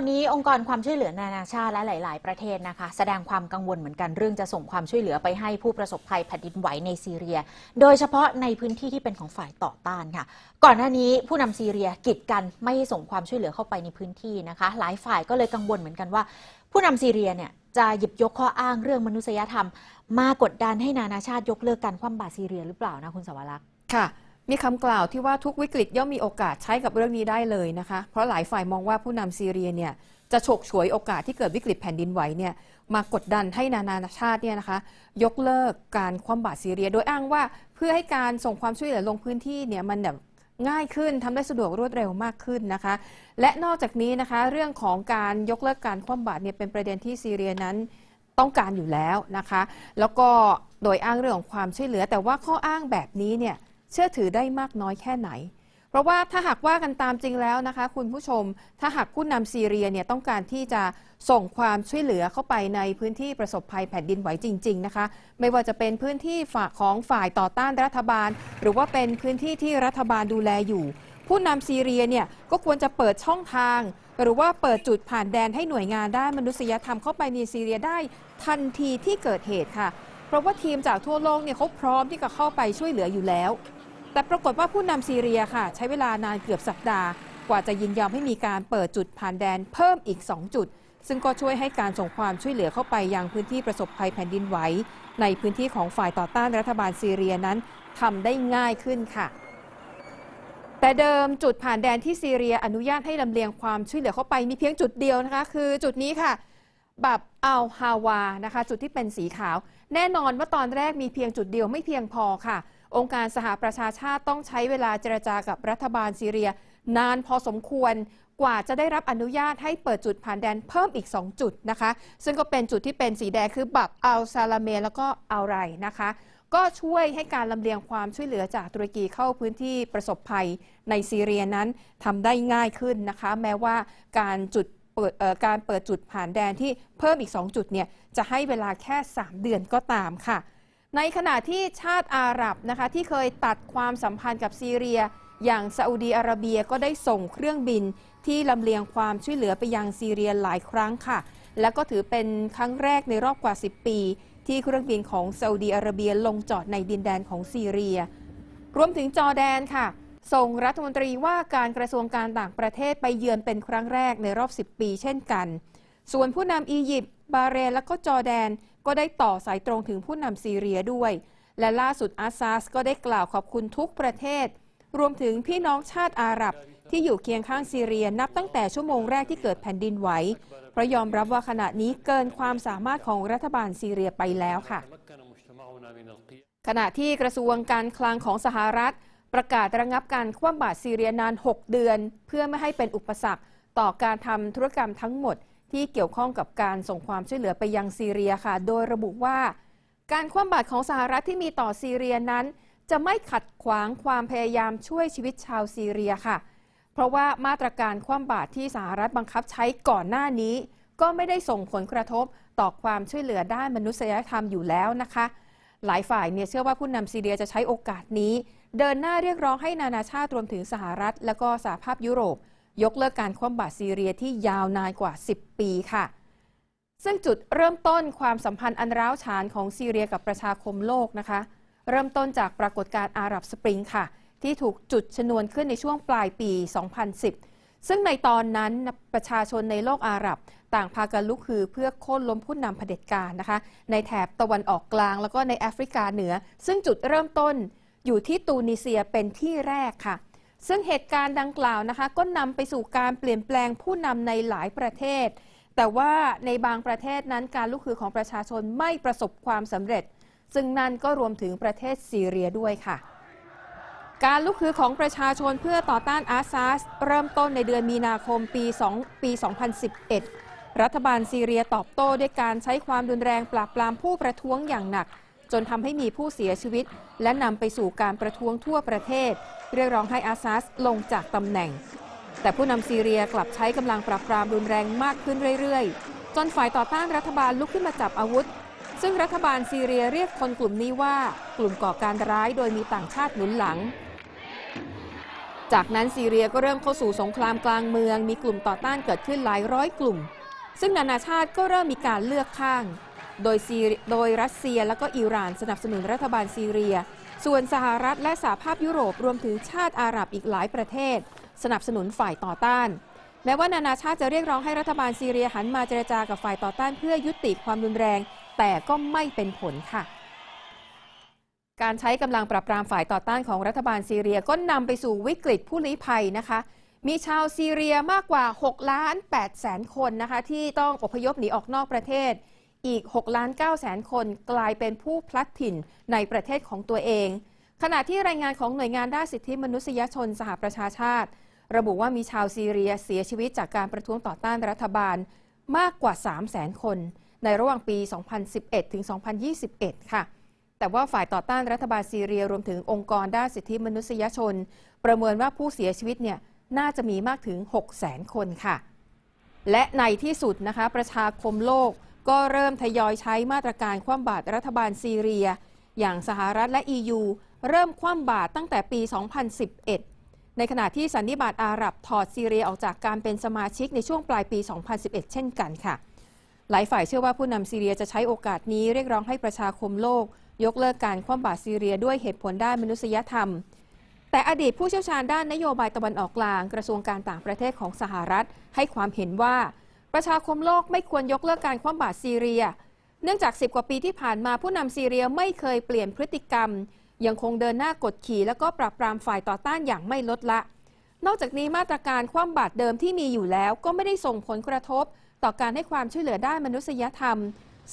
อนนี้องค์กรความช่วยเหลือนานาชาติและหลาย ๆ ประเทศนะคะ แสดงความกังวลเหมือนกันเรื่องจะส่งความช่วยเหลือไปให้ผู้ประสบภัยแผ่นดินไหวในซีเรีย โดยเฉพาะในพื้นที่ที่เป็นของฝ่ายต่อต้านค่ะ ก่อนหน้านี้ผู้นำซีเรียกีดกันไม่ให้ส่งความช่วยเหลือเข้าไปในพื้นที่นะคะ หลายฝ่ายก็เลยกังวลเหมือนกันว่า ผู้นำซีเรียเนี่ยจะหยิบยกข้ออ้างเรื่องมนุษยธรรม มากดดันให้นานาชาติยกเลิกการคว่ำบาตรซีเรียหรือเปล่านะคุณสวรักษ์ค่ะ มีคำกล่าวที่ว่าทุกวิกฤตย่อมมีโอกาสใช้กับเรื่องนี้ได้เลยนะคะ เพราะหลายฝ่ายมองว่าผู้นำซีเรียเนี่ยจะฉกฉวยโอกาสที่เกิดวิกฤตแผ่นดินไหวเนี่ยมากดดันให้นานาชาติเนี่ยนะคะ ยกเลิกการคว่ำบาตรซีเรีย โดยอ้างว่าเพื่อให้การส่งความช่วยเหลือลงพื้นที่เนี่ยมันแบบง่ายขึ้นทำได้สะดวกรวดเร็วมากขึ้นนะคะ และนอกจากนี้นะคะเรื่องของการยกเลิกการคว่ำบาตรเนี่ยเป็นประเด็นที่ซีเรียนั้นต้องการอยู่แล้วนะคะ แล้วก็โดยอ้างเรื่องของความช่วยเหลือ แต่ว่าข้ออ้างแบบนี้เนี่ย เชื่อถือได้มากน้อยแค่ไหน เพราะว่าถ้าหากว่ากันตามจริงแล้วนะคะ คุณผู้ชม ถ้าหากผู้นำซีเรียเนี่ยต้องการที่จะส่งความช่วยเหลือเข้าไปในพื้นที่ประสบภัยแผ่นดินไหวจริง ๆ นะคะ ไม่ว่าจะเป็นพื้นที่ฝายของฝ่ายต่อต้านรัฐบาล หรือว่าเป็นพื้นที่ที่รัฐบาลดูแลอยู่ ผู้นำซีเรียเนี่ยก็ควรจะเปิดช่องทาง หรือว่าเปิดจุดผ่านแดนให้หน่วยงานด้านมนุษยธรรมเข้าไปในซีเรียได้ทันทีที่เกิดเหตุค่ะ เพราะว่าทีมจากทั่วโลกเนี่ยเขาพร้อมที่จะเข้าไปช่วยเหลืออยู่แล้ว แต่ปรากฏว่าผู้นำซีเรียค่ะ ใช้เวลานานเกือบสัปดาห์ กว่าจะยินยอมให้มีการเปิดจุดผ่านแดนเพิ่มอีก 2 จุด ซึ่งก็ช่วยให้การส่งความช่วยเหลือเข้าไปยังพื้นที่ประสบภัยแผ่นดินไหว ในพื้นที่ของฝ่ายต่อต้านรัฐบาลซีเรียนั้นทำได้ง่ายขึ้นค่ะแต่เดิมจุดผ่านแดนที่ซีเรียอนุญาตให้ลำเลียงความช่วยเหลือเข้าไปมีเพียงจุดเดียวนะคะ คือจุดนี้ค่ะแบบอัลฮาวานะคะ จุดที่เป็นสีขาว แน่นอนว่าตอนแรกมีเพียงจุดเดียวไม่เพียงพอค่ะ องค์การสหประชาชาติต้องใช้เวลาเจรจากับรัฐบาลซีเรีย นานพอสมควรกว่าจะได้รับอนุญาตให้เปิดจุดผ่านแดนเพิ่มอีก 2 จุดนะคะ ซึ่งก็เป็นจุดที่เป็นสีแดงคือบับอัลซาลาเมแล้วก็อัลไรนะคะ ก็ช่วยให้การลำเลียงความช่วยเหลือจากตุรกีเข้าพื้นที่ประสบภัยในซีเรียนั้นทำได้ง่ายขึ้นนะคะ แม้ว่าการจุดเปิดการเปิดจุดผ่านแดนที่เพิ่มอีก 2 จุดเนี่ยจะให้เวลาแค่ 3 เดือนก็ตามค่ะ ในขณะที่ชาติอาหรับนะคะที่เคยตัดความสัมพันธ์กับซีเรีย อย่างซาอุดีอาระเบียก็ได้ส่งเครื่องบินที่ลำเลียงความช่วยเหลือไปยังซีเรียหลายครั้งค่ะ และก็ถือเป็นครั้งแรกในรอบกว่า 10 ปี ที่เครื่องบินของซาอุดีอาระเบียลงจอดในดินแดนของซีเรีย รวมถึงจอร์แดนค่ะ ส่งรัฐมนตรีว่าการกระทรวงการต่างประเทศไปเยือนเป็นครั้งแรกในรอบ 10 ปี เช่นกัน ส่วนผู้นำอียิปต์บาเรนและก็จอแดน ก็ได้ต่อสายตรงถึงผู้นำซีเรียด้วย และล่าสุดอาซาสก็ได้กล่าวขอบคุณทุกประเทศ รวมถึงพี่น้องชาติอาหรับที่อยู่เคียงข้างซีเรียนับตั้งแต่ชั่วโมงแรกที่เกิดแผ่นดินไหวเพราะยอมรับว่าขณะนี้เกินความสามารถของรัฐบาลซีเรียไปแล้วค่ะ ขณะที่กระทรวงการคลังของสหรัฐ ประกาศระงับการคว่ำบาตรซีเรียนาน 6 เดือน เพื่อไม่ให้เป็นอุปสรรคต่อการทำธุรกรรมทั้งหมด ที่เกี่ยวข้องกับการส่งความช่วยเหลือไปยังซีเรียค่ะ โดยระบุว่า การคว่ำบาตรของสหรัฐที่มีต่อซีเรียนั้น จะไม่ขัดขวางความพยายามช่วยชีวิตชาวซีเรียค่ะ เพราะว่ามาตรการคว่ำบาตรที่สหรัฐบังคับใช้ก่อนหน้านี้ ก็ไม่ได้ส่งผลกระทบต่อความช่วยเหลือด้านมนุษยธรรมอยู่แล้วนะคะ หลายฝ่ายเนี่ยเชื่อว่าผู้นำซีเรียจะใช้โอกาสนี้ เดินหน้าเรียกร้องให้นานาชาติรวมถึงสหรัฐ และก็สหภาพยุโรป ยกเลิกการคว่ำบาตรซีเรียที่ยาวนานกว่า 10 ปีค่ะ ซึ่งจุดเริ่มต้นความสัมพันธ์อันร้าวฉานของซีเรียกับประชาคมโลกนะคะ เริ่มต้นจากปรากฏการณ์อาหรับสปริงค่ะ ที่ถูกจุดชนวนขึ้นในช่วงปลายปี 2010 ซึ่งในตอนนั้นประชาชนในโลกอาหรับ ต่างพากันลุกฮือเพื่อโค่นล้มผู้นำเผด็จการนะคะ ในแถบตะวันออกกลางแล้วก็ในแอฟริกาเหนือ ซึ่งจุดเริ่มต้นอยู่ที่ตูนิเซียเป็นที่แรกค่ะ ซึ่งเหตุการณ์ดังกล่าวนะคะ ก็นำไปสู่การเปลี่ยนแปลงผู้นำในหลายประเทศ แต่ว่าในบางประเทศนั้นการลุกฮือของประชาชนไม่ประสบความสำเร็จ ซึ่งนั่นก็รวมถึงประเทศซีเรียด้วยค่ะ การลุกฮือของประชาชนเพื่อต่อต้านอาซาสเริ่มต้นในเดือนมีนาคมปี 2 ปี 2011 รัฐบาลซีเรียตอบโต้ด้วยการใช้ความรุนแรงปราบปรามผู้ประท้วงอย่างหนัก จนทำให้มีผู้เสียชีวิต และนำไปสู่การประท้วงทั่วประเทศ เรียกร้องให้อาซาสลงจากตำแหน่ง แต่ผู้นำซีเรียกลับใช้กำลังปราบปรามรุนแรงมากขึ้นเรื่อยๆ จนฝ่ายต่อต้านรัฐบาลลุกขึ้นมาจับอาวุธ ซึ่งรัฐบาลซีเรียเรียกคนกลุ่มนี้ว่ากลุ่มก่อการร้ายโดยมีต่างชาติหนุนหลังจากนั้นซีเรียก็เริ่มเข้าสู่สงครามกลางเมือง มีกลุ่มต่อต้านเกิดขึ้นหลายร้อยกลุ่ม ซึ่งนานาชาติก็เริ่มมีการเลือกข้าง โดยซีโดยรัสเซียและก็อิหร่านสนับสนุนรัฐบาลซีเรีย ส่วนสหรัฐและสหภาพยุโรปรวมถึงชาติอาหรับอีกหลายประเทศ สนับสนุนฝ่ายต่อต้าน แม้ว่านานาชาติจะเรียกร้องให้รัฐบาลซีเรียหันมาเจรจากับฝ่ายต่อต้านเพื่อยุติความรุนแรง แต่ก็ไม่เป็นผลค่ะการใช้กำลังปราบปรามฝ่ายต่อต้านของรัฐบาลซีเรียก็นำไปสู่วิกฤตผู้ลี้ภัยนะคะ มีชาวซีเรียมากกว่า 6 ล้าน8แสนคนนะคะ ที่ต้องอพยพหนีออกนอกประเทศ อีก6ล้าน9แสนคนกลายเป็นผู้พลัดถิ่นในประเทศของตัวเอง ขณะที่รายงานของหน่วยงานด้านสิทธิมนุษยชนสหประชาชาติ ระบุว่ามีชาวซีเรียเสียชีวิตจากการประท้วงต่อต้านรัฐบาลมากกว่า 3 0 0แสนคน ในระหว่างปี 2011 ถึง 2021 ค่ะ แต่ว่าฝ่ายต่อต้านรัฐบาลซีเรียรวมถึงองค์กรด้านสิทธิมนุษยชน ประเมินว่าผู้เสียชีวิตเนี่ยน่าจะมีมากถึง 6 0แสนคนค่ะ และในที่สุดนะคะประชาคมโลก ก็เริ่มทยอยใช้มาตรการคว่ำบาตรรัฐบาลซีเรีย อย่างสหรัฐและ EU เริ่มคว่ำบาตรตั้งแต่ปี 2011 ในขณะที่สันนิบาตอาหรับถอดซีเรียออกจากการเป็นสมาชิกในช่วงปลายปี 2011 เช่นกันค่ะ หลายฝ่ายเชื่อว่าผู้นำซีเรียจะใช้โอกาสนี้เรียกร้องให้ประชาคมโลก ยกเลิกการคว่ำบาตรซีเรียด้วยเหตุผลด้านมนุษยธรรม แต่อดีตผู้เชี่ยวชาญด้านนโยบายตะวันออกกลาง กระทรวงการต่างประเทศของสหรัฐ ให้ความเห็นว่า ประชาคมโลกไม่ควรยกเลิกการคว่ำบาตรซีเรีย เนื่องจาก 10 กว่าปีที่ผ่านมาผู้นำซีเรียไม่เคยเปลี่ยนพฤติกรรม ยังคงเดินหน้ากดขี่แล้วก็ปราบปรามฝ่ายต่อต้านอย่างไม่ลดละ นอกจากนี้มาตรการคว่ำบาตรเดิมที่มีอยู่แล้วก็ไม่ได้ส่งผลกระทบ ต่อการให้ความช่วยเหลือด้านมนุษยธรรม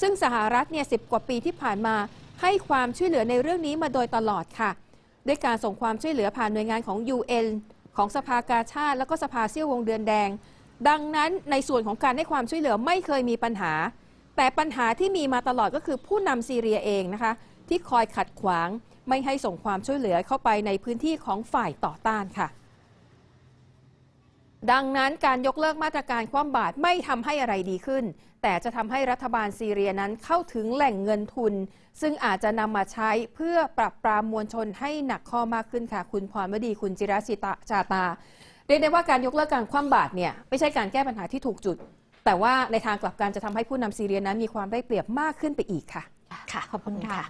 ซึ่งสหรัฐเนี่ยสิกว่าปีที่ผ่านมา ให้ความช่วยเหลือในเรื่องนี้มาโดยตลอดค่ะ ด้วยการส่งความช่วยเหลือผ่านหน่วยงานของ UN ของสภากาชาติ แล้วก็สภาเซี่ยววงเดือนแดง ดังนั้นในส่วนของการให้ความช่วยเหลือไม่เคยมีปัญหา แต่ปัญหาที่มีมาตลอดก็คือผู้นำซีเรียเองนะคะ ที่คอยขัดขวางไม่ให้ส่งความช่วยเหลือเข้าไปในพื้นที่ของฝ่ายต่อต้านค่ะ ดังนั้นการยกเลิกมาตรการคว่ำบาตรไม่ทำให้อะไรดีขึ้น แต่จะทำให้รัฐบาลซีเรียนั้นเข้าถึงแหล่งเงินทุน ซึ่งอาจจะนำมาใช้เพื่อปรับปรามมวลชนให้หนักข้อมากขึ้นค่ะ คุณพรวดีคุณจิราชิตาจาตา เรียกได้ว่าการยกเลิกการคว่ำบาตรเนี่ยไม่ใช่การแก้ปัญหาที่ถูกจุด แต่ว่าในทางกลับกันจะทำให้ผู้นำซีเรียนั้นมีความได้เปรียบมากขึ้นไปอีกค่ะ ค่ะ ขอบคุณค่ะ